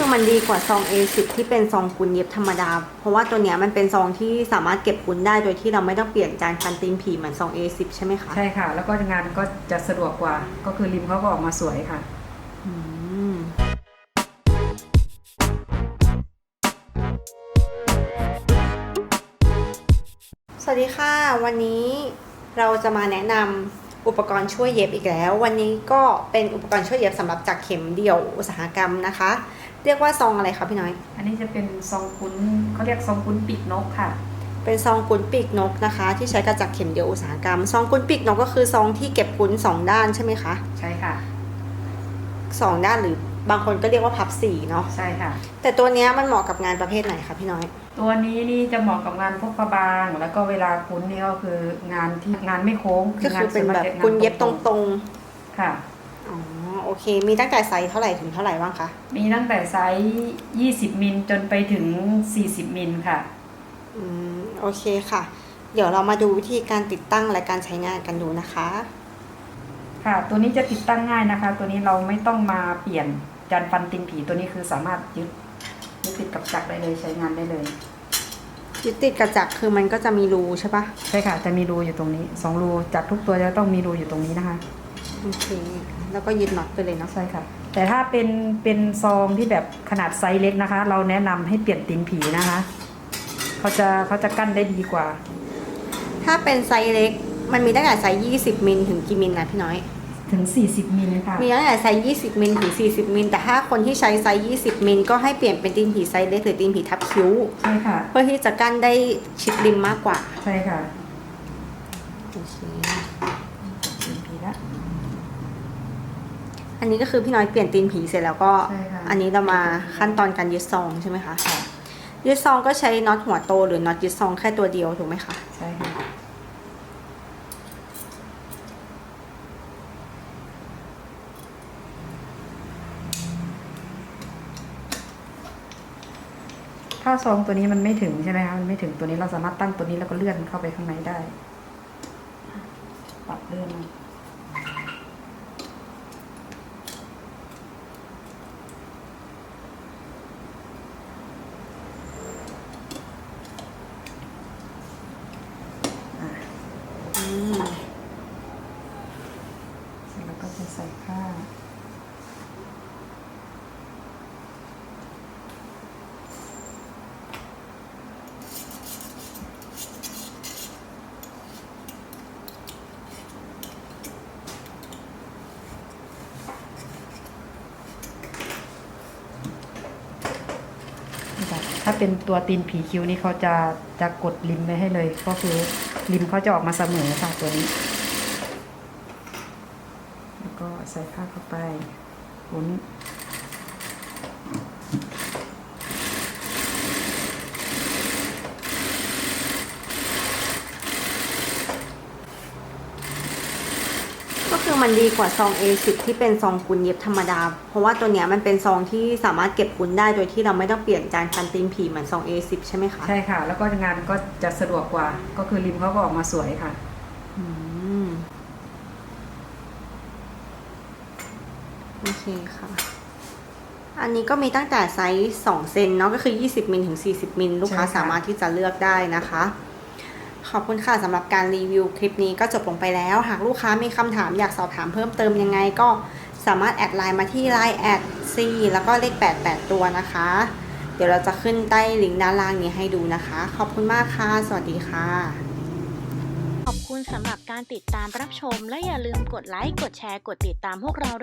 คือมันดีกว่าซอง A10 ที่เป็นซองกุนเย็บธรรมดา เพราะว่าตัวเนี้ยมันเป็นซองที่สามารถเก็บกุนได้โดยที่เราไม่ต้องเปลี่ยนจานฟันตีนผีเหมือนซอง A10 ใช่ไหมคะ ใช่ค่ะ แล้วก็งานก็จะสะดวกกว่า ก็คือริมเขาก็ออกมาสวยค่ะอืมสวัสดีค่ะ วันนี้เราจะมาแนะนำ อุปกรณ์ช่วยเย็บอีกแล้ว วันนี้ก็เป็นอุปกรณ์ช่วยเย็บสำหรับจากเข็มเดี่ยวอุตสาหกรรมนะคะ เรียกว่าซองอะไรคะพี่น้อย อันนี้จะเป็นซองคุ้นเขาเรียกซองคุ้นปีกนกค่ะ เป็นซองกุนปีกนกนะคะ ที่ใช้กระจักเข็มเดียวอุตสาหกรรม ซองกุนปีกนกก็คือซองที่เก็บกุนสองด้านใช่ไหมคะ ใช่ค่ะสองด้านหรือ บางคนก็เรียกว่าพับสีเนาะใช่ค่ะ แต่ตัวเนี้ยมันเหมาะกับงานประเภทไหนคะพี่น้อย ตัวนี้นี่จะเหมาะกับงานพวกประบาง แล้วก็เวลาคุ้นนี่ก็คืองานที่งานไม่โค้งก็คือเป็นแบบงากุนเย็บตรงๆค่ะ ๆอ๋อโอเค มีตั้งแต่ไซส์เท่าไหร่ถึงเท่าไหร่บ้างคะมีตั้งแต่ไซส์ 20 มิลจนไปถึง 40 มิลค่ะ อืมโอเคค่ะ เดี๋ยวเรามาดูวิธีการติดตั้งและการใช้งานกันดูนะคะ ค่ะ ตัวนี้จะติดตั้งง่ายนะคะ ตัวนี้เราไม่ต้องมาเปลี่ยน จานฟันตินผีตัวนี้คือสามารถยึดยึดติดกับจักรได้เลยใช้งานได้เลย ยึดติดกระจักคือมันก็จะมีรูใช่ปะใช่ค่ะ จะมีรูอยู่ตรงนี้สองรูจักรทุกตัวจะต้องมีรูอยู่ตรงนี้นะคะ โอเค แล้วก็ยึดน็อตไปเลยเนาะใช่ค่ะ แต่ถ้าเป็นเป็นซองที่แบบขนาดไซส์เล็กนะคะ เราแนะนำให้เปลี่ยนตีนผีนะคะเขาจะเขาจะกั้นได้ดีกว่า ถ้าเป็นไซส์เล็ก มันมีตั้งแต่ไซส์20มิลถึงกี่มิลนะพี่น้อย ถึง 40 มิลค่ะ มีตั้งแต่ไซส์20 มิลถึง 40 มิล แต่ถ้าคนที่ใช้ไซส์20 มิล ก็ให้เปลี่ยนเป็นตีนผีไซส์เล็กหรือตีนผีทับคิ้ว ใช่ค่ะ เพื่อที่จะกั้นได้ชิดริมมากกว่า ใช่ค่ะโอเคตีนผีละ อันนี้ก็คือพี่น้อยเปลี่ยนตีนผีเสร็จแล้วก็ ใช่ค่ะ อันนี้เรามาขั้นตอนการยึดซองใช่ไหมคะค่ะยึดซองก็ใช้น็อตหัวโตหรือน็อตยึดซองแค่ตัวเดียวถูกไหมคะ ใช่ค่ะ ถ้าซองตัวนี้มันไม่ถึงใช่ไหมคะมันไม่ถึงตัวนี้เราสามารถตั้งตัวนี้แล้วก็เลื่อนเข้าไปข้างในได้ปรับเลื่อนอืม เสร็จแล้วก็จะใส่ผ้า ถ้าเป็นตัวตีนผีคิ้วนี่เขาจะจะกดริมไว้ให้เลย ก็คือริมเขาจะออกมาเสมอค่ะตัวนี้ แล้วก็ใส่ผ้าเข้าไปหมุน คือมันดีกว่าซอง A10 ที่เป็นซองกุนเย็บธรรมดา เพราะว่าตัวเนี้ยมันเป็นซองที่สามารถเก็บกุนได้โดยที่เราไม่ต้องเปลี่ยนจานฟันตีนผีเหมือนซอง A10 ใช่ไหมคะ ใช่ค่ะ แล้วก็งานก็จะสะดวกกว่า ก็คือริมเขาก็ออกมาสวยค่ะ อืม โอเคค่ะ อันนี้ก็มีตั้งแต่ไซส์2เซนเนาะก็คือ 20มิลถึง 40มิลลูกค้าใช่ค่ะ สามารถที่จะเลือกได้นะคะ ขอบคุณค่ะสำหรับการรีวิวคลิปนี้ก็จบลงไปแล้ว หากลูกค้ามีคำถามอยากสอบถามเพิ่มเติมยังไงก็สามารถแอดไลน์มาที่ Line แอด C แล้วก็เลข 88 ตัวนะคะ เดี๋ยวเราจะขึ้นใต้ลิงก์ด้านล่างนี้ให้ดูนะคะ ขอบคุณมากค่ะ สวัสดีค่ะ ขอบคุณสำหรับการติดตามรับชม และอย่าลืมกดไลค์ กดแชร์ กดติดตามพวกเราด้วย